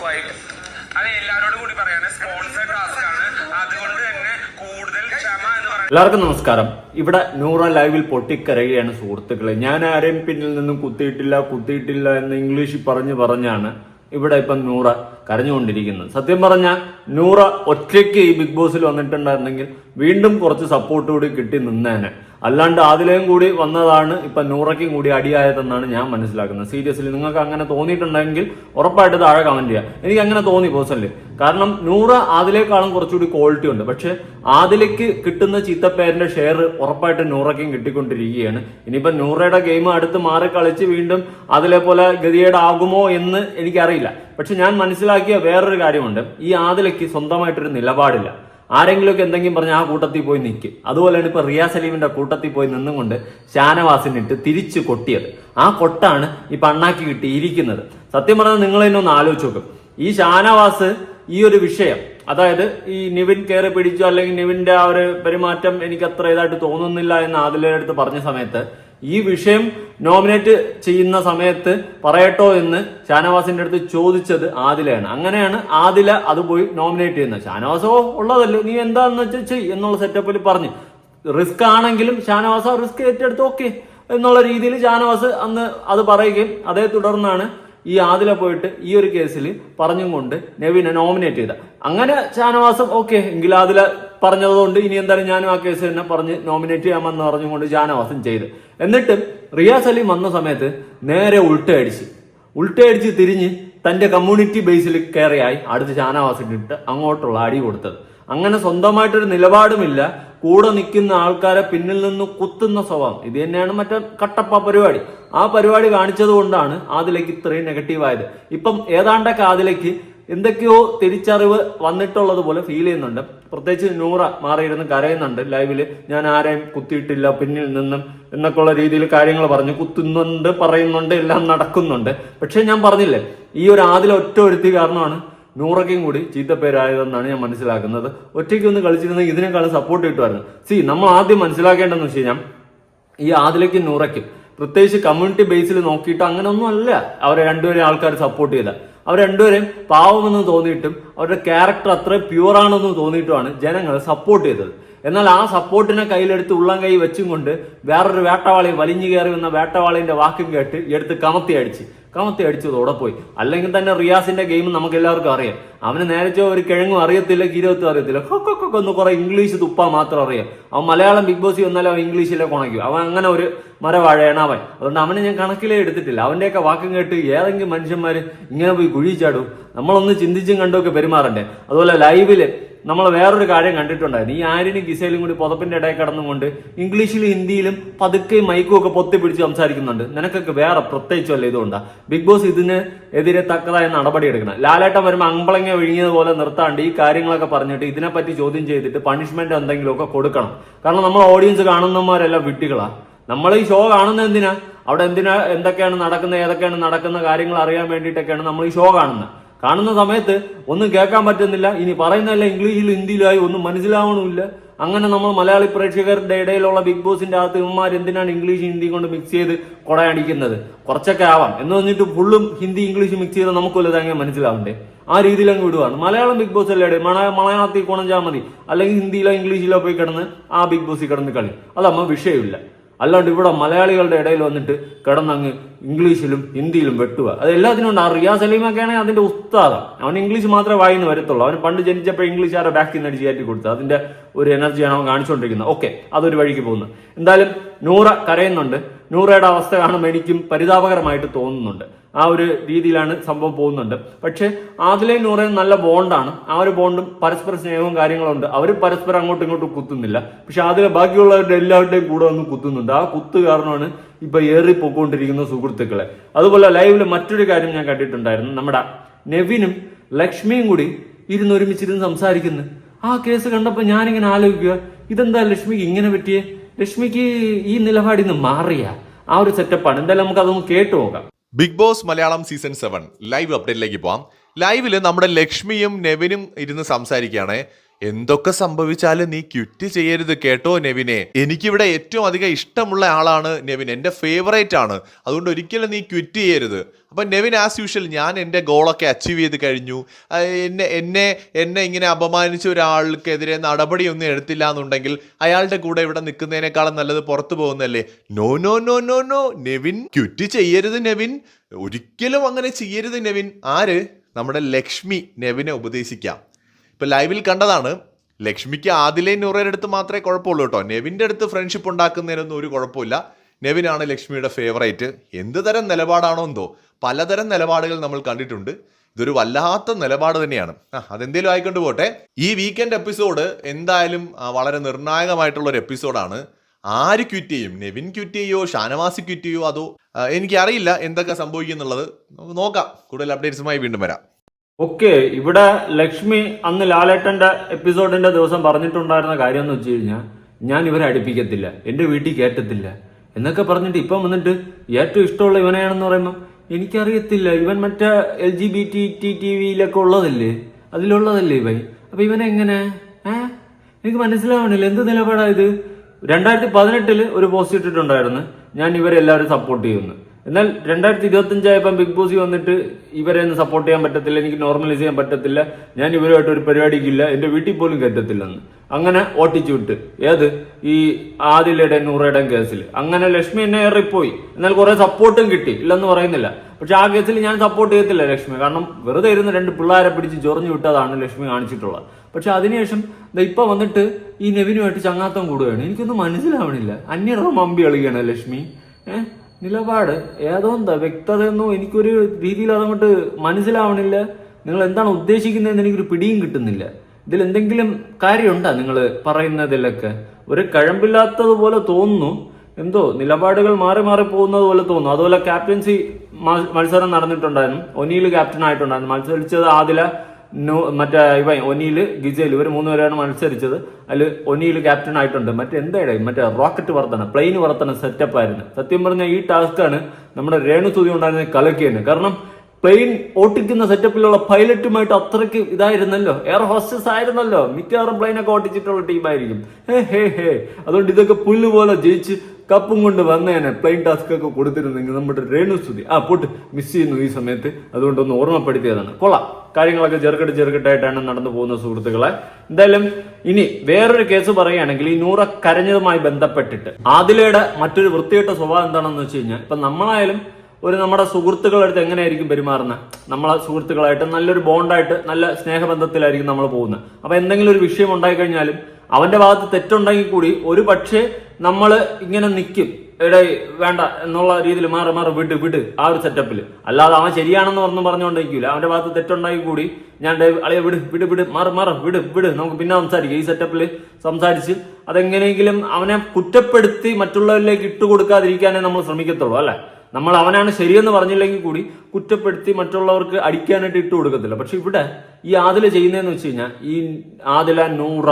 Quite അത് എല്ലാവരോടും കൂടി പറയാണ് സ്പോൺസർ ടാസ്ക് ആണ്. അതുകൊണ്ട് തന്നെ കൂടുതൽ ക്ഷമ എന്ന് പറയുന്നത് എല്ലാവർക്കും നമസ്കാരം. ഇവിടെ നൂറ ലൈവിൽ പൊട്ടിക്കരയുകയാണ് സുഹൃത്തുക്കളെ. ഞാൻ ആരെയും പിന്നിൽ നിന്നും കുത്തിയിട്ടില്ല കുത്തിയിട്ടില്ല എന്ന് ഇംഗ്ലീഷിൽ പറഞ്ഞു പറഞ്ഞാണ് ഇവിടെ ഇപ്പം നൂറ കരഞ്ഞുകൊണ്ടിരിക്കുന്നത്. സത്യം പറഞ്ഞാൽ നൂറ ഒറ്റയ്ക്ക് ഈ ബിഗ് ബോസിൽ വന്നിട്ടുണ്ടായിരുന്നെങ്കിൽ വീണ്ടും കുറച്ച് സപ്പോർട്ട് കൂടി കിട്ടി നിന്നേനെ. അല്ലാണ്ട് അതിലേയും കൂടി വന്നതാണ് ഇപ്പൊ നൂറയ്ക്കും കൂടി അടിയായതെന്നാണ് ഞാൻ മനസ്സിലാക്കുന്നത്. സീരിയസ്ലി നിങ്ങൾക്ക് അങ്ങനെ തോന്നിയിട്ടുണ്ടെങ്കിൽ ഉറപ്പായിട്ട് താഴെ കമന്റ് ചെയ്യാം. എനിക്ക് അങ്ങനെ തോന്നി പേഴ്സണലി കാരണം നൂറ് ആദിലേക്കാളും കുറച്ചുകൂടി ക്വാളിറ്റി ഉണ്ട്. പക്ഷേ ആദിലേക്ക് കിട്ടുന്ന ചീത്തപ്പേരിന്റെ ഷെയർ ഉറപ്പായിട്ട് നൂറയ്ക്കും കിട്ടിക്കൊണ്ടിരിക്കുകയാണ്. ഇനിയിപ്പോ നൂറയുടെ ഗെയിം അടുത്ത് മാറി കളിച്ച് വീണ്ടും അതിലെ പോലെ ഗതികേടാകുമോ എന്ന് എനിക്കറിയില്ല. പക്ഷെ ഞാൻ മനസ്സിലാക്കിയ വേറൊരു കാര്യമുണ്ട്. ഈ ആദിലേക്ക് സ്വന്തമായിട്ടൊരു നിലപാടില്ല. ആരെങ്കിലുമൊക്കെ എന്തെങ്കിലും പറഞ്ഞ് ആ കൂട്ടത്തിൽ പോയി നിൽക്കും അതുപോലെയാണ് ഇപ്പൊ റിയാ സലീമിന്റെ കൂട്ടത്തിൽ പോയി നിന്നുകൊണ്ട് ഷാനവാസിനിട്ട് തിരിച്ചു കൊട്ടിയത്. ആ കൊട്ടാണ് ഇപ്പൊ അണ്ണാക്കി കിട്ടിയിരിക്കുന്നത് സത്യം പറഞ്ഞാൽ നിങ്ങൾ തന്നെ ഒന്ന് ആലോചിച്ച് നോക്കും. ഈ ഷാനവാസ് ഈ ഒരു വിഷയം അതായത് ഈ നിവിൻ കയറി പിടിച്ചു അല്ലെങ്കിൽ നിവിന്റെ ആ ഒരു പെരുമാറ്റം എനിക്ക് അത്ര ഇതായിട്ട് തോന്നുന്നില്ല എന്ന് ആദിലയുടെ അടുത്ത് പറഞ്ഞ സമയത്ത് ഈ വിഷയം നോമിനേറ്റ് ചെയ്യുന്ന സമയത്ത് പറയട്ടോ എന്ന് ഷാനവാസിന്റെ അടുത്ത് ചോദിച്ചത് ആദിലയാണ്. അങ്ങനെയാണ് ആദില അത് പോയി നോമിനേറ്റ് ചെയ്യുന്നത്. ഷാനവാസോ ഉള്ളതല്ലോ നീ എന്താന്ന് വെച്ചാൽ ചെയ് എന്നുള്ള സെറ്റപ്പിൽ പറഞ്ഞു. റിസ്ക് ആണെങ്കിലും ഷാനവാസ റിസ്ക് ഏറ്റെടുത്ത് ഓക്കെ എന്നുള്ള രീതിയിൽ ഷാനവാസ് അന്ന് അത് പറയുകയും അതേ തുടർന്നാണ് ഈ ആദില പോയിട്ട് ഈ ഒരു കേസിൽ പറഞ്ഞും കൊണ്ട് നവീനെ നോമിനേറ്റ് ചെയ്ത. അങ്ങനെ ഷാനവാസം ഓക്കെ എങ്കിൽ ആദില പറഞ്ഞതുകൊണ്ട് ഇനി എന്തായാലും ഞാനും ആ കേസ് തന്നെ പറഞ്ഞ് നോമിനേറ്റ് ചെയ്യാമെന്ന് പറഞ്ഞുകൊണ്ട് ജാനവാസം ചെയ്ത്. എന്നിട്ട് റിയാസ് അലി വന്ന സമയത്ത് നേരെ ഉൾട്ടയടിച്ച്. ഉൾട്ടയടിച്ച് തിരിഞ്ഞ് തന്റെ കമ്മ്യൂണിറ്റി ബേസിൽ കയറിയായി അടുത്ത് ഷാനവാസിനിട്ട് അങ്ങോട്ടുള്ള അടി കൊടുത്തത്. അങ്ങനെ സ്വന്തമായിട്ടൊരു നിലപാടുമില്ല. കൂടെ നിൽക്കുന്ന ആൾക്കാരെ പിന്നിൽ നിന്ന് കുത്തുന്ന സ്വഭാവം. ഇത് തന്നെയാണ് മറ്റേ കട്ടപ്പ പരിപാടി. ആ പരിപാടി കാണിച്ചത് കൊണ്ടാണ് ആദിലേക്ക് ഇത്രയും നെഗറ്റീവ് ആയത്. ഇപ്പം ഏതാണ്ടൊക്കെ ആദിലേക്ക് എന്തൊക്കെയോ തിരിച്ചറിവ് വന്നിട്ടുള്ളത് പോലെ ഫീൽ ചെയ്യുന്നുണ്ട്. പ്രത്യേകിച്ച് നൂറ മാറിയിരുന്ന് കരയുന്നുണ്ട് ലൈവിൽ ഞാൻ ആരെയും കുത്തിയിട്ടില്ല പിന്നിൽ നിന്നും എന്നൊക്കെയുള്ള രീതിയിൽ കാര്യങ്ങൾ പറഞ്ഞു. കുത്തുന്നുണ്ട് പറയുന്നുണ്ട് എല്ലാം നടക്കുന്നുണ്ട്. പക്ഷെ ഞാൻ പറഞ്ഞില്ലേ ഈ ഒരു ആദില ഒറ്റ ഒരുത്തി കാരണമാണ് നൂറയ്ക്കും കൂടി ചീത്തപ്പേരായതെന്നാണ് ഞാൻ മനസ്സിലാക്കുന്നത്. ഒറ്റയ്ക്ക് ഒന്ന് കളിച്ചിരുന്നെങ്കിൽ ഇതിനേക്കാളും സപ്പോർട്ട് കിട്ടുമായിരുന്നു. സി നമ്മൾ ആദ്യം മനസ്സിലാക്കേണ്ടതെന്ന് വെച്ച് കഴിഞ്ഞാൽ ഈ ആദിലേക്കും നൂറയ്ക്കും പ്രത്യേകിച്ച് കമ്മ്യൂണിറ്റി ബേസിൽ നോക്കിയിട്ട് അങ്ങനെ ഒന്നും അല്ല അവരെ രണ്ടുപേരെ ആൾക്കാർ സപ്പോർട്ട് ചെയ്ത. അവർ രണ്ടുപേരെയും പാവമെന്ന് തോന്നിയിട്ടും അവരുടെ ക്യാരക്ടർ അത്ര പ്യുവറാണെന്ന് തോന്നിയിട്ടുമാണ് ജനങ്ങൾ സപ്പോർട്ട് ചെയ്തത്. എന്നാൽ ആ സപ്പോർട്ടിനെ കയ്യിലെടുത്ത് ഉള്ളം കൈ വെച്ചും കൊണ്ട് വേറൊരു വേട്ടവാളി വലിഞ്ഞു കയറി വന്ന വേട്ടവാളിന്റെ വാക്കും കേട്ട് എടുത്ത് കമത്തി അടിച്ച്. കമത്തി അടിച്ചതോടെ പോയി. അല്ലെങ്കിൽ തന്നെ റിയാസിന്റെ ഗെയിം നമുക്ക് എല്ലാവർക്കും അറിയാം. അവന് നേരത്തെ ഒരു കിഴങ്ങും അറിയത്തില്ല കീരവത്തും അറിയത്തില്ല. കൊക്കൊക്കെ ഒന്ന് കുറെ ഇംഗ്ലീഷ് തുപ്പാ മാത്രം അറിയാം. അവൻ മലയാളം ബിഗ് ബോസ് വന്നാലും അവൻ ഇംഗ്ലീഷിലെ കുണയ്ക്കും. അവൻ അങ്ങനെ ഒരു മരവാഴയാണ് അവൻ. അതുകൊണ്ട് അവനെ ഞാൻ കണക്കിലേ എടുത്തിട്ടില്ല. അവന്റെയൊക്കെ വാക്കും കേട്ട് ഏതെങ്കിലും മനുഷ്യന്മാർ ഇങ്ങനെ പോയി കുഴിച്ചാടും. നമ്മളൊന്ന് ചിന്തിച്ചും കണ്ടുമൊക്കെ പെരുമാറണ്ടേ. അതുപോലെ ലൈവിൽ നമ്മൾ വേറൊരു കാര്യം കണ്ടിട്ടുണ്ടായിരുന്നു. ഈ ആര്യനും ഗിസയിലും കൂടി പുതപ്പിന്റെ ഇടയിൽ കടന്നുകൊണ്ട് ഇംഗ്ലീഷിലും ഹിന്ദിയിലും പതുക്കെ മൈക്കും ഒക്കെ പൊത്തി പിടിച്ച് സംസാരിക്കുന്നുണ്ട്. നിനക്കൊക്കെ വേറെ പ്രത്യേകിച്ച് വല്ല ഇതുകൊണ്ടാ. ബിഗ് ബോസ് ഇതിന് എതിരെ തക്കതായ നടപടി എടുക്കണം. ലാലേട്ടൻ വരുമ്പോൾ അമ്പളങ്ങ ഒഴുങ്ങിയതുപോലെ നിർത്താണ്ട് ഈ കാര്യങ്ങളൊക്കെ പറഞ്ഞിട്ട് ഇതിനെപ്പറ്റി ചോദ്യം ചെയ്തിട്ട് പണിഷ്മെന്റ് എന്തെങ്കിലുമൊക്കെ കൊടുക്കണം. കാരണം നമ്മൾ ഓഡിയൻസ് കാണുന്നവന്മാരെല്ലാം വിട്ടികളാ. നമ്മൾ ഈ ഷോ കാണുന്നത് എന്തിനാ? അവിടെ എന്തിനാ? എന്തൊക്കെയാണ് നടക്കുന്നത്? ഏതൊക്കെയാണ് നടക്കുന്ന കാര്യങ്ങൾ അറിയാൻ വേണ്ടിയിട്ടൊക്കെയാണ് നമ്മൾ ഈ ഷോ കാണുന്നത്. കാണുന്ന സമയത്ത് ഒന്നും കേൾക്കാൻ പറ്റുന്നില്ല. ഇനി പറയുന്നതല്ല ഇംഗ്ലീഷിലും ഹിന്ദിയിലായി ഒന്നും മനസ്സിലാവണമില്ല. അങ്ങനെ നമ്മൾ മലയാളി പ്രേക്ഷകരുടെ ഇടയിലുള്ള ബിഗ് ബോസിന്റെ അകത്ത് ഇവന്മാർ എന്തിനാണ് ഇംഗ്ലീഷ് ഹിന്ദി കൊണ്ട് മിക്സ് ചെയ്ത് കൊടയടിക്കുന്നത്? കുറച്ചൊക്കെ ആവാം. എന്ന് പറഞ്ഞിട്ട് ഫുള്ളും ഹിന്ദി ഇംഗ്ലീഷ് മിക്സ് ചെയ്ത് നമുക്കൊല്ലത് അങ്ങനെ മനസ്സിലാവണ്ടേ? ആ രീതിയിൽ അങ്ങ് വിടുവാണ്. മലയാളം ബിഗ് ബോസ് അല്ലേ? മണ മലയാളത്തിൽ കുണഞ്ചാൽ മതി. അല്ലെങ്കിൽ ഹിന്ദിയിലോ ഇംഗ്ലീഷിലോ പോയി കിടന്ന് ആ ബിഗ് ബോസിൽ കിടന്ന് കളി. അതമ്മ വിഷയമില്ല. അല്ലാണ്ട് ഇവിടെ മലയാളികളുടെ ഇടയിൽ വന്നിട്ട് കിടന്നങ്ങ് ഇംഗ്ലീഷിലും ഹിന്ദിയിലും വെട്ടുക. അത് എല്ലാത്തിനും ഉണ്ട് ആ റിയാസ് സലീമൊക്കെ അതിന്റെ ഉസ്താദം. അവൻ ഇംഗ്ലീഷ് മാത്രമേ വായിന്ന് വരത്തുള്ളൂ. അവൻ പണ്ട് ജനിച്ചപ്പോൾ ഇംഗ്ലീഷുകാരെ ബാക്കിൽ നിന്ന് അടിച്ച് കയറ്റി കൊടുത്തത്. അതിന്റെ ഒരു എനർജിയാണ് അവൻ കാണിച്ചുകൊണ്ടിരിക്കുന്നത് ഓക്കെ അതൊരു വഴിക്ക് പോകുന്നത് എന്തായാലും നൂറ കരയുന്നുണ്ട്. നൂറയുടെ അവസ്ഥ കാണുമ്പോൾ എനിക്കും പരിതാപകരമായിട്ട് തോന്നുന്നുണ്ട്. ആ ഒരു രീതിയിലാണ് സംഭവം പോകുന്നുണ്ട്. പക്ഷേ ആദിലയും നൂറയും നല്ല ബോണ്ടാണ്. ആ ഒരു ബോണ്ടും പരസ്പര സ്നേഹവും കാര്യങ്ങളും ഉണ്ട് അവർ പരസ്പരം അങ്ങോട്ടും ഇങ്ങോട്ടും കുത്തുന്നില്ല. പക്ഷെ ആദില ബാക്കിയുള്ളവരുടെ എല്ലാവരുടെയും കൂടെ ഒന്ന് കുത്തുന്നുണ്ട്. ആ കുത്ത് കാരണമാണ് ഇപ്പൊ ഏറി പൊക്കോണ്ടിരിക്കുന്ന സുഹൃത്തുക്കളെ. അതുപോലെ ലൈവിൽ മറ്റൊരു കാര്യം ഞാൻ കണ്ടിട്ടുണ്ടായിരുന്നു. നമ്മുടെ നെവിനും ലക്ഷ്മിയും കൂടി ഇരുന്ന് ഒരുമിച്ചിരുന്ന് സംസാരിക്കുന്നു. ആ കേസ് കണ്ടപ്പോൾ ഞാനിങ്ങനെ ആലോചിക്കുക ഇതെന്താ ലക്ഷ്മിക്ക് ഇങ്ങനെ പറ്റിയേ? ലക്ഷ്മിക്ക് ഈ നിലപാടിൽ നിന്ന് മാറിയ ആ ഒരു സെറ്റപ്പാണ് എന്തായാലും നമുക്ക് അതൊന്ന് കേട്ടു നോക്കാം. Bigg Boss Malayalam season seven live അപ്ഡേറ്റിലേക്ക് പോവാം. ലൈവിൽ നമ്മുടെ ലക്ഷ്മിയും നെവിനും ഇരുന്ന് സംസാരിക്കുകയാണ്. എന്തൊക്കെ സംഭവിച്ചാലും നീ ക്വിറ്റ് ചെയ്യരുത് കേട്ടോ നെവിനെ. എനിക്കിവിടെ ഏറ്റവും അധികം ഇഷ്ടമുള്ള ആളാണ് നെവിൻ. എന്റെ ഫേവറേറ്റ് ആണ്. അതുകൊണ്ട് ഒരിക്കലും നീ ക്വിറ്റ് ചെയ്യരുത്. അപ്പം നെവിൻ ആസ് യൂഷ്വൽ ഞാൻ എന്റെ ഗോളൊക്കെ അച്ചീവ് ചെയ്ത് കഴിഞ്ഞു. എന്നെ എന്നെ എന്നെ ഇങ്ങനെ അപമാനിച്ച ഒരാൾക്കെതിരെ നടപടിയൊന്നും എടുത്തില്ല എന്നുണ്ടെങ്കിൽ അയാളുടെ കൂടെ ഇവിടെ നിൽക്കുന്നതിനേക്കാളും നല്ലത് പുറത്തു പോകുന്നല്ലേ no no no no no Nevin quit ചെയ്യരുത് നെവിൻ. ഒരിക്കലും അങ്ങനെ ചെയ്യരുത് നെവിൻ. ആര്? നമ്മുടെ ലക്ഷ്മി നെവിനെ ഉപദേശിക്കാം. ഇപ്പൊ ലൈവിൽ കണ്ടതാണ് ലക്ഷ്മിക്ക് ആദിലെ നൂറയുടെ അടുത്ത് മാത്രമേ കുഴപ്പമുള്ളൂ കേട്ടോ. നെവിന്റെ അടുത്ത് ഫ്രണ്ട്ഷിപ്പ് ഉണ്ടാക്കുന്നതിനൊന്നും ഒരു കുഴപ്പമില്ല. നെവിനാണ് ലക്ഷ്മിയുടെ ഫേവറേറ്റ് എന്ത് തരം നിലപാടാണോ എന്തോ പലതരം നിലപാടുകൾ നമ്മൾ കണ്ടിട്ടുണ്ട്. ഇതൊരു വല്ലാത്ത നിലപാട് തന്നെയാണ്. ആ അതെന്തേലും ആയിക്കൊണ്ട് പോട്ടെ. ഈ വീക്കെൻഡ് എപ്പിസോഡ് എന്തായാലും വളരെ നിർണായകമായിട്ടുള്ള ഒരു എപ്പിസോഡാണ് ആര് ക്വിറ്റ് ചെയ്യും? നെവിൻ ക്വിറ്റ് ചെയ്യോ? ഷാനവാസി ക്വിറ്റ് ചെയ്യോ? അതോ എനിക്കറിയില്ല എന്തൊക്കെ സംഭവിക്കുന്നുള്ളത്. നമുക്ക് നോക്കാം. കൂടുതൽ അപ്ഡേറ്റ്സുമായി വീണ്ടും വരാം. ഓക്കെ ഇവിടെ ലക്ഷ്മി അന്ന് ലാലേട്ടന്റെ എപ്പിസോഡിന്റെ ദിവസം പറഞ്ഞിട്ടുണ്ടായിരുന്ന കാര്യം എന്ന് വെച്ച് കഴിഞ്ഞാൽ ഞാൻ ഇവരെ അടുപ്പിക്കത്തില്ല എന്റെ വീട്ടിൽ കയറ്റത്തില്ല എന്നൊക്കെ പറഞ്ഞിട്ട് ഇപ്പം വന്നിട്ട് ഏറ്റവും ഇഷ്ടമുള്ള ഇവനെയാണെന്ന് പറയുമ്പോൾ എനിക്കറിയത്തില്ല ഇവൻ മറ്റേ L G B T T T വിയിലൊക്കെ ഉള്ളതല്ലേ? അതിലുള്ളതല്ലേ ഇവൻ? അപ്പൊ ഇവനെങ്ങനെ ഏ? എനിക്ക് മനസ്സിലാവണില്ല എന്ത് നിലപാടാ ഇത്? രണ്ടായിരത്തി പതിനെട്ടിൽ ഒരു പോസ്റ്റ് ഇട്ടിട്ടുണ്ടായിരുന്നു ഞാൻ ഇവരെല്ലാവരും സപ്പോർട്ട് ചെയ്യുന്നു. എന്നാൽ രണ്ടായിരത്തി ഇരുപത്തി അഞ്ചായപ്പം ബിഗ് ബോസ് വന്നിട്ട് ഇവരെ ഒന്നും സപ്പോർട്ട് ചെയ്യാൻ പറ്റത്തില്ല എനിക്ക് നോർമലൈസ് ചെയ്യാൻ പറ്റത്തില്ല ഞാൻ ഇവരുമായിട്ട് ഒരു പരിപാടിക്കില്ല എന്റെ വീട്ടിൽ പോലും കയറ്റത്തില്ലെന്ന് അങ്ങനെ ഓട്ടിച്ചു വിട്ട് ഏത്? ഈ ആദിലയുടെ നൂറയുടെ കേസിൽ അങ്ങനെ ലക്ഷ്മി എന്നെ ഏറിപ്പോയി. എന്നാൽ കുറെ സപ്പോർട്ടും കിട്ടി. ഇല്ലെന്ന് പറയുന്നില്ല. പക്ഷെ ആ കേസിൽ ഞാൻ സപ്പോർട്ട് ചെയ്യത്തില്ല ലക്ഷ്മി. കാരണം വെറുതെ ഇരുന്ന് രണ്ട് പിള്ളേരെ പിടിച്ച് ചൊറിഞ്ഞു വിട്ടതാണ് ലക്ഷ്മി കാണിച്ചിട്ടുള്ളത്. പക്ഷെ അതിനുശേഷം ഇപ്പൊ വന്നിട്ട് ഈ നെവിനുമായിട്ട് ചങ്ങാത്തം കൂടുകയാണ്. എനിക്കൊന്നും മനസ്സിലാവണില്ല. അന്യരുടെ മമ്പി കളിക്കുകയാണ് ലക്ഷ്മി. ഏഹ് നിലപാട് ഏതോ എന്താ വ്യക്തതയൊന്നും എനിക്കൊരു രീതിയിൽ അതങ്ങോട്ട് മനസ്സിലാവണില്ല. നിങ്ങൾ എന്താണ് ഉദ്ദേശിക്കുന്നതെന്ന് എനിക്കൊരു പിടിയും കിട്ടുന്നില്ല. ഇതിൽ എന്തെങ്കിലും കാര്യമുണ്ടോ നിങ്ങൾ പറയുന്നതിലൊക്കെ? ഒരു കഴമ്പില്ലാത്തതുപോലെ തോന്നുന്നു. എന്തോ നിലപാടുകൾ മാറി മാറി പോകുന്നത് പോലെ തോന്നുന്നു. അതുപോലെ ക്യാപ്റ്റൻസി മത്സരം നടന്നിട്ടുണ്ടായിരുന്നു. ഒനിയിൽ ക്യാപ്റ്റൻ ആയിട്ടുണ്ടായിരുന്നു മത്സരിച്ചത് ആദില നോ മറ്റേ ഇവ ഒനിയിൽ ഗിജയിൽ ഇവർ മൂന്ന് പേരാണ് മത്സരിച്ചത്. അതിൽ ഒനിയിൽ ക്യാപ്റ്റൻ ആയിട്ടുണ്ട്. മറ്റേ എന്താ മറ്റേ റോക്കറ്റ് വർത്തന പ്ലെയിൻ വർത്തന സെറ്റപ്പ് ആയിരുന്നു. സത്യം പറഞ്ഞാൽ ഈ ടാസ്ക്കാണ് നമ്മുടെ രേണു സുതി ഉണ്ടായിരുന്ന കലക്കിയെന്ന് കാരണം പ്ലെയിൻ ഓട്ടിക്കുന്ന സെറ്റപ്പിലുള്ള പൈലറ്റുമായിട്ട് അത്രയ്ക്ക് ഇതായിരുന്നല്ലോ. എയർ ഹോസ്റ്റസ് ആയിരുന്നല്ലോ. മിക്കവാറും പ്ലെയിനൊക്കെ ഓട്ടിച്ചിട്ടുള്ള ടീമായിരിക്കും ഹേ ഹേ ഹേ. അതുകൊണ്ട് ഇതൊക്കെ പുല്ല് പോലെ ജയിച്ച് കപ്പും കൊണ്ട് വന്നേനെ. പ്ലെയിൻ ടാസ്ക് ഒക്കെ കൊടുത്തിരുന്നെങ്കിൽ നമ്മുടെ രേണുസ്തുതി ആ പൊട്ട് മിസ് ചെയ്യുന്നു ഈ സമയത്ത്. അതുകൊണ്ടൊന്ന് ഓർമ്മപ്പെടുത്തിയതാണ്. കൊള്ളാം. കാര്യങ്ങളൊക്കെ ചെറുകെട്ട് ചെറുകെട്ടായിട്ടാണ് നടന്നു പോകുന്ന സുഹൃത്തുക്കളെ. എന്തായാലും ഇനി വേറൊരു കേസ് പറയുകയാണെങ്കിൽ ഈ നൂറ കരഞ്ഞതുമായി ബന്ധപ്പെട്ടിട്ട്. ആദിലയുടെ മറ്റൊരു വൃത്തികെട്ട സ്വഭാവം എന്താണെന്ന് വെച്ച് കഴിഞ്ഞാൽ ഇപ്പൊ നമ്മളായാലും ഒരു നമ്മുടെ സുഹൃത്തുക്കളുടെ അടുത്ത് എങ്ങനെയായിരിക്കും പെരുമാറുന്നത് നമ്മളെ സുഹൃത്തുക്കളായിട്ട് നല്ലൊരു ബോണ്ടായിട്ട് നല്ല സ്നേഹബന്ധത്തിലായിരിക്കും നമ്മൾ പോകുന്നത് അപ്പൊ എന്തെങ്കിലും ഒരു വിഷയം ഉണ്ടായിക്കഴിഞ്ഞാലും അവന്റെ ഭാഗത്ത് തെറ്റുണ്ടെങ്കിൽ കൂടി ഒരു പക്ഷേ നമ്മൾ ഇങ്ങനെ നിൽക്കും എടേ വേണ്ട എന്നുള്ള രീതിയിൽ മാറി മാറി വിട് വിട് ആ ഒരു സെറ്റപ്പിൽ അല്ലാതെ അവൻ ശരിയാണെന്ന് പറഞ്ഞു പറഞ്ഞുകൊണ്ടിരിക്കില്ല അവന്റെ ഭാഗത്ത് തെറ്റുണ്ടെങ്കിൽ കൂടി ഞാൻ അളിയ വിട് വിട് വിട് മാറി മാറി വിട് വിട്. നമുക്ക് പിന്നെ സംസാരിക്കാം. ഈ സെറ്റപ്പിൽ സംസാരിച്ച് അതെങ്ങനെയെങ്കിലും അവനെ കുറ്റപ്പെടുത്തി മറ്റുള്ളവരിലേക്ക് ഇട്ടുകൊടുക്കാതിരിക്കാനേ നമ്മൾ ശ്രമിക്കത്തുള്ളൂ അല്ലെ? നമ്മൾ അവനാണ് ശരിയെന്ന് പറഞ്ഞില്ലെങ്കിൽ കൂടി കുറ്റപ്പെടുത്തി മറ്റുള്ളവർക്ക് അടിക്കാനായിട്ട് ഇട്ട് കൊടുക്കത്തില്ല. പക്ഷെ ഇവിടെ ഈ ആദില ചെയ്യുന്നതെന്ന് വെച്ച് കഴിഞ്ഞാൽ ഈ ആദില നൂറ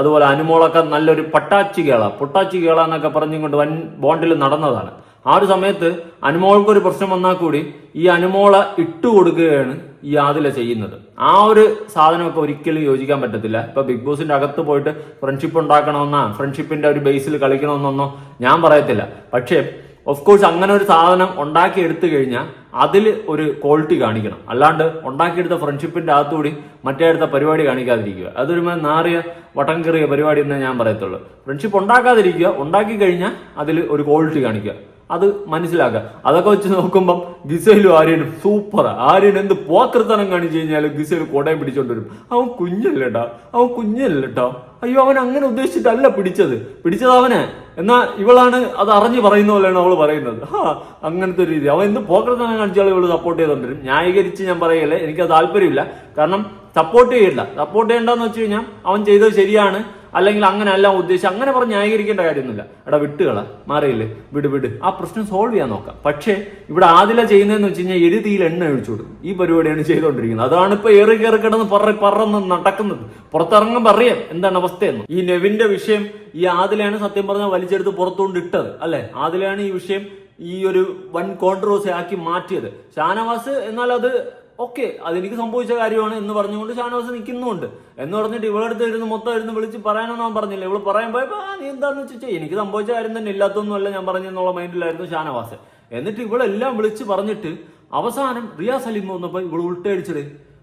അതുപോലെ അനുമോളൊക്കെ നല്ലൊരു പട്ടാച്ചി കേള. പൊട്ടാച്ചി കേള എന്നൊക്കെ പറഞ്ഞുകൊണ്ട് വൻ ബോണ്ടിൽ നടന്നതാണ്. ആ ഒരു സമയത്ത് അനുമോൾക്കൊരു പ്രശ്നം വന്നാൽ കൂടി ഈ അനുമോളെ ഇട്ടു കൊടുക്കുകയാണ് ഈ ആദില ചെയ്യുന്നത്. ആ ഒരു സാധനമൊക്കെ ഒരിക്കലും യോജിക്കാൻ പറ്റത്തില്ല. ഇപ്പൊ ബിഗ് ബോസിന്റെ അകത്ത് പോയിട്ട് ഫ്രണ്ട്ഷിപ്പ് ഉണ്ടാക്കണമെന്നാ ഫ്രണ്ട്ഷിപ്പിന്റെ ഒരു ബേസിൽ കളിക്കണമെന്നൊന്നോ ഞാൻ പറയത്തില്ല. പക്ഷേ ഓഫ് കോഴ്സ് അങ്ങനെ ഒരു സാധനം ഉണ്ടാക്കി എടുത്തു കഴിഞ്ഞാൽ അതിൽ ഒരു ക്വാളിറ്റി കാണിക്കണം. അല്ലാണ്ട് ഉണ്ടാക്കിയെടുത്ത ഫ്രണ്ട്ഷിപ്പിന്റെ അകത്തുകൂടി മറ്റേ അടുത്ത പരിപാടി കാണിക്കാതിരിക്കുക. അതൊരു നാറിയ വട്ടം കയറിയ പരിപാടി എന്നേ ഞാൻ പറയത്തുള്ളൂ. ഫ്രണ്ട്ഷിപ്പ് ഉണ്ടാക്കാതിരിക്കുക ഉണ്ടാക്കി കഴിഞ്ഞാൽ അതിൽ ഒരു ക്വാളിറ്റി കാണിക്കുക. അത് മനസ്സിലാക്കുക. അതൊക്കെ വെച്ച് നോക്കുമ്പം ഗിസയിലും ആര്യനും സൂപ്പർ ആര്യൻ എന്ത് പോക്കൃത്തനം കാണിച്ചു കഴിഞ്ഞാൽ ഗിസയിൽ കൊടയും പിടിച്ചോണ്ട് വരും. അവൻ കുഞ്ഞല്ലേട്ടാ. അവൻ കുഞ്ഞല്ലേട്ടാ. അയ്യോ അവൻ അങ്ങനെ ഉദ്ദേശിച്ചിട്ടല്ല പിടിച്ചത്. പിടിച്ചത് അവനെ. എന്നാ ഇവളാണ് അത് അറിഞ്ഞു പറയുന്ന പോലെയാണ് അവൾ പറയുന്നത്. ആ അങ്ങനത്തെ ഒരു രീതി. അവൻ എന്ത് പോക്കൃത്തനം കാണിച്ചാൽ ഇവൾ സപ്പോർട്ട് ചെയ്തോണ്ടിരും ന്യായീകരിച്ച് ഞാൻ പറയല്ലേ എനിക്ക് താല്പര്യമില്ല. കാരണം സപ്പോർട്ട് ചെയ്യില്ല സപ്പോർട്ട് ചെയ്യണ്ടെന്ന് വെച്ച് കഴിഞ്ഞാൽ അവൻ ചെയ്തത് ശരിയാണ്. അല്ലെങ്കിൽ അങ്ങനെ അല്ല ഉദ്ദേശിച്ച് അങ്ങനെ പറഞ്ഞ് ന്യായീകരിക്കേണ്ട കാര്യമൊന്നുമില്ല. എടാ വിട്ടുകള. മാറിയില്ലേ? വിട് വിട്. ആ പ്രശ്നം സോൾവ് ചെയ്യാൻ നോക്കാം. പക്ഷേ ഇവിടെ ആദില ചെയ്യുന്നതെന്ന് വെച്ച് കഴിഞ്ഞാൽ എഴുതിയിൽ എണ്ണ ഒഴിച്ചു കൊടുക്കും. ഈ പരിപാടിയാണ് ചെയ്തുകൊണ്ടിരിക്കുന്നത്. അതാണ് ഇപ്പൊ ഏറി കയറി കിടന്ന് പറ പറന്ന് നടക്കുന്നത്. പുറത്തിറങ്ങുമ്പോൾ അറിയാം എന്താണ് അവസ്ഥയെന്ന്. ഈ നെവിന്റെ വിഷയം ഈ ആദിലയാണ് സത്യം പറഞ്ഞാൽ വലിച്ചെടുത്ത് പുറത്തുകൊണ്ട് ഇട്ടത് അല്ലെ? ആദിലയാണ് ഈ വിഷയം ഈ ഒരു വൺ കോൺട്രവേഴ്സി ആക്കി മാറ്റിയത്. ഷാനവാസ് എന്നാൽ അത് ഓക്കെ അതെനിക്ക് സംഭവിച്ച കാര്യമാണ് എന്ന് പറഞ്ഞുകൊണ്ട് ഷാനവാസ് നിൽക്കുന്നുണ്ട് എന്ന് പറഞ്ഞിട്ട് ഇവളെടുത്ത് ഇരുന്ന് മൊത്തം ഇരുന്ന് വിളിച്ച് പറയാനൊന്നും അവൻ പറഞ്ഞില്ല. ഇവൾ പറയാൻ "ആ, നീ എന്താന്ന് വെച്ചാൽ എനിക്ക് സംഭവിച്ച കാര്യം തന്നെ ഇല്ലാത്തൊന്നുമല്ല ഞാൻ പറഞ്ഞെന്നുള്ള മൈൻഡിലായിരുന്നു ഷാനവാസ്. എന്നിട്ട് ഇവളെല്ലാം വിളിച്ച് പറഞ്ഞിട്ട് അവസാനം റിയാ സലീം വന്നപ്പോൾ ഇവൾ ഉൾട്ടടിച്ചത്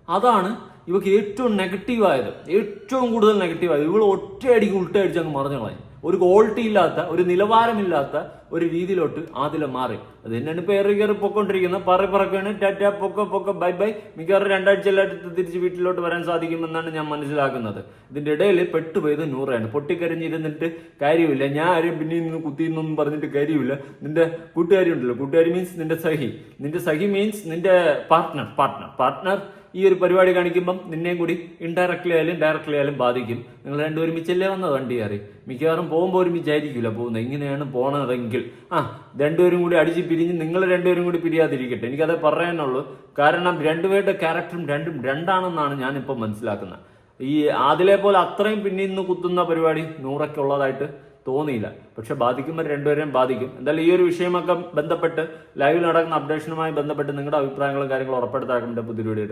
അതാണ് ഇവക്ക് ഏറ്റവും നെഗറ്റീവായത് ഏറ്റവും കൂടുതൽ നെഗറ്റീവ് ആയത്. ഇവൾ ഒറ്റയടിക്ക് ഉൾട്ടടിച്ച് അങ്ങ് മറിഞ്ഞു ഒരു ക്വാളിറ്റി ഇല്ലാത്ത ഒരു നിലവാരമില്ലാത്ത ഒരു രീതിയിലോട്ട് ആദില മാറി. അത് തന്നെയാണ് ഏറി കയറി പൊക്കൊണ്ടിരിക്കുന്നത് പറ പറക്കാണ് ടാറ്റ പൊക്ക പൊക്ക ബൈ ബൈ. മിക്കവാറും രണ്ടാഴ്ച എല്ലാം തിരിച്ച് വീട്ടിലോട്ട് വരാൻ സാധിക്കുമെന്നാണ് ഞാൻ മനസ്സിലാക്കുന്നത്. ഇതിന്റെ ഇടയിൽ പെട്ടുപോയത് നൂറാണ് പൊട്ടിക്കരഞ്ഞിരുന്നിട്ട് കാര്യമില്ല ഞാൻ ആരും പിന്നെ നിന്ന് കുത്തിയെന്നൊന്നും പറഞ്ഞിട്ട് കാര്യമില്ല നിന്റെ കൂട്ടുകാരി ഉണ്ടല്ലോ കൂട്ടുകാരി മീൻസ് നിന്റെ സഹി. നിന്റെ സഹി മീൻസ് നിന്റെ പാർട്ട്ണർ പാർട്ട്ണർ പാർട്ട്ണർ ഈ ഒരു പരിപാടി കാണിക്കുമ്പം നിന്നെയും കൂടി ഇൻഡയറക്ട്ലി ആയാലും ഡയറക്ട്ലി ആയാലും ബാധിക്കും. നിങ്ങൾ രണ്ടും ഒരുമിച്ചല്ലേ വന്നത്? വണ്ടി കയറി. മിക്കവാറും പോകുമ്പോൾ ഒരുമിച്ചായിരിക്കില്ല പോകുന്നത്. എങ്ങനെയാണ് പോണതെങ്കിൽ. ആ രണ്ടുപേരും കൂടി അടിച്ച് പിരിഞ്ഞ് നിങ്ങൾ രണ്ടുപേരും കൂടി പിരിയാതിരിക്കട്ടെ. എനിക്കത് പറയാനുള്ളൂ. കാരണം രണ്ടുപേരുടെ ക്യാരക്ടറും രണ്ടും രണ്ടാണെന്നാണ് ഞാനിപ്പോൾ മനസ്സിലാക്കുന്നത്. ഈ ആദിലെ പോലെ അത്രയും നിന്ന് കുത്തുന്ന പരിപാടി നൂറൊക്കെ തോന്നിയില്ല. പക്ഷെ ബാധിക്കുമ്പോൾ രണ്ടുപേരെയും ബാധിക്കും. എന്തായാലും ഈ ഒരു വിഷയമൊക്കെ ബന്ധപ്പെട്ട് ലൈവിൽ നടക്കുന്ന അപ്ഡേഷനുമായി ബന്ധപ്പെട്ട് നിങ്ങളുടെ അഭിപ്രായങ്ങളും കാര്യങ്ങളും ഉറപ്പെടുത്താക്കേണ്ട പുതിയ വീഡിയോ